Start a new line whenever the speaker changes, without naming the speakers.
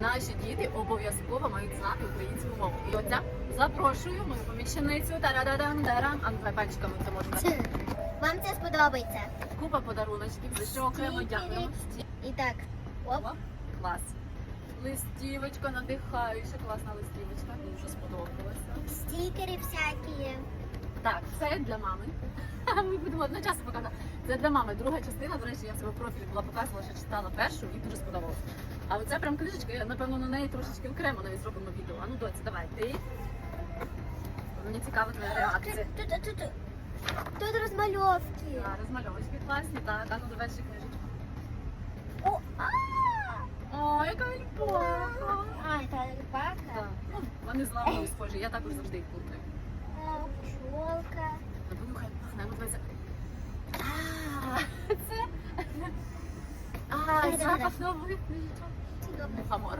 Наші діти обов'язково мають знати українську мову. І оця запрошую мою поміченицю. Тарададам, дарам. А ну давай пальчиками це можна.
Вам це сподобається.
Купа подаруночків, за що окремо дякуємо.
І так, оп.
О, клас. Листівочка надихаюча, класна листівочка. Дуже сподобалася.
Стікери всякі.
Так, це для мами. Ми будемо одночасно показувати. Це для мами. Друга частина, до речі, я в себе профілі була показувала, що читала першу і дуже сподобалося. А оце прям книжечка, я напевно на неї трошечки окремо навіть зробимо відео. А ну доці, давай, ти. Мені цікава твоя реакція.
Тут, тут, тут, тут, розмальовки.
А, розмальовочки класні, так, а ну давай ще книжечку.
О, а,
О, яка альбомка.
а, це альпака.
Так, ну, вони з лавою схожі, я також завжди їх плутаю.
А, Пчолка.
Ну, понюхай, пахне, ну дивися. А, Це. А, запах нових. Мухомор.